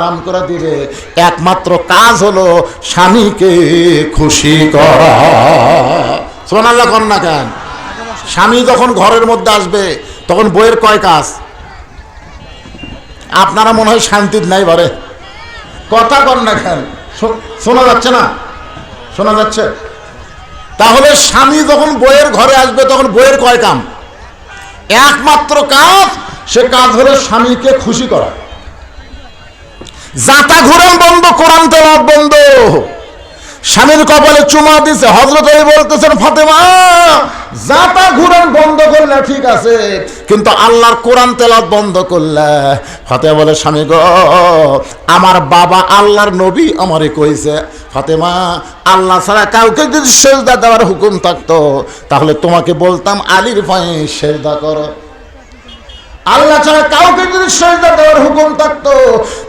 কাম করে দিবে একমাত্র কাজ হলো স্বামীকে খুশি করা। সোনাল্লা কর না কেন? স্বামী যখন ঘরের মধ্যে আসবে, তখন বইয়ের কয় কাজ? আপনারা মনে হয় শান্তির নাই বারে কথা কর না কেন? শোনা যাচ্ছে না? শোনা যাচ্ছে? তাহলে স্বামী যখন বইয়ের ঘরে আসবে, তখন বইয়ের কয় কাম? একমাত্র কাজ, সে কাজ হলো স্বামীকে খুশি করা। জাতা ঘুরেন বন্ধ কোরআন তেলাওয়াত বন্ধ। স্বামীর কপালে চুমা দিছে হজরত আলী বলতেছেন, ফাতেমা, জাতা ঘুরান বন্ধ করলে ঠিক আছে, কিন্তু আল্লাহর কোরআন তেলাত বন্ধ করলে। ফাতেমা বলে, স্বামী গো, আমার বাবা আল্লাহর নবী আমারে কইছে, ফাতেমা, আল্লাহ ছাড়া কাউকে যদি সেজদা দেওয়ার হুকুম থাকতো, তাহলে তোমাকে বলতাম, আলীর পায়ে সেজদা করো। আল্লাহ ছাড়া কাউকে যদি সেজদা দেওয়ার হুকুম থাকতো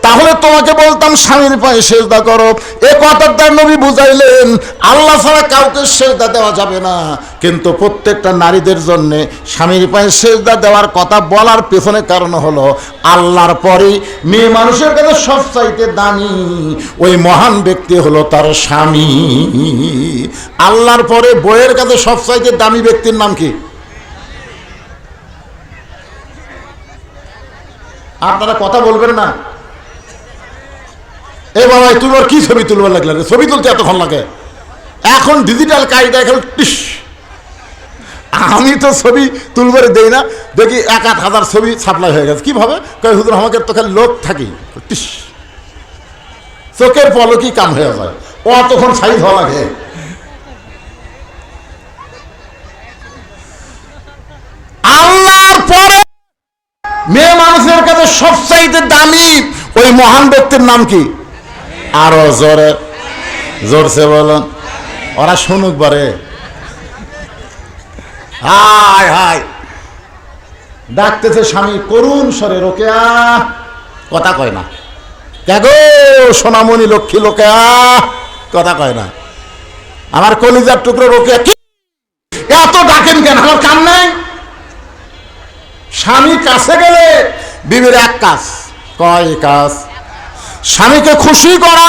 তাহলে তোমাকে বলতাম, স্বামীর পায়ে সেজদা করো। এ কথার কথাটা নবী বুঝাইলেন, আল্লাহ ছাড়া কাউকে সেজদা দেওয়া যাবে না। কিন্তু প্রত্যেকটা নারীদের জন্য স্বামীর পায়ে সেজদা দেওয়ার কথা বলার পেছনে কারণ হলো, আল্লাহর পরেই মেয়ে মানুষের কাছে সবচাইতে দামি ওই মহান ব্যক্তি হলো তার স্বামী। আল্লাহর পরে বইয়ের কাছে সবচাইতে দামি ব্যক্তির নাম কি? আপনারা কথা বলবেন না? বাবা তুমি কি ছবি তুলবার লাগলে ছবি তুলতে এতক্ষণ লাগে। এখন ডিজিটাল কায়দা এখন আমি তো ছবি তুলবার দেই না। দেখি এক আধ হাজার ছবি সাপ্লাই হয়ে গেছে। কীভাবে কই হুজুর, আমাকে তো খালি লোক থাকি। টিস। চোখের পলকই কাম হয়ে যায়। ও তখন সাইজ হওয়া লাগে। মেয়ে মানুষের কাছে সবচাইতে দামি ওই মহান ব্যক্তির নাম কি? আরও জোরে, জোরসে বলুন। ওরা শুনুক বারে হাই হাই ডাকতেছে স্বামী, করুণ স্বরে রোকেয়া। কথা কয় না। কেগো সোনামণি লক্ষ্মী লোকেয়া? কথা কয় না। আমার কলিজার টুকরো রোকেয়া, কি? এত ডাকেন কেন? আমার কাম নাই? স্বামী কাছে গেলে বিবির এক কাজ, কয় কাজ? স্বামীকে খুশি করা।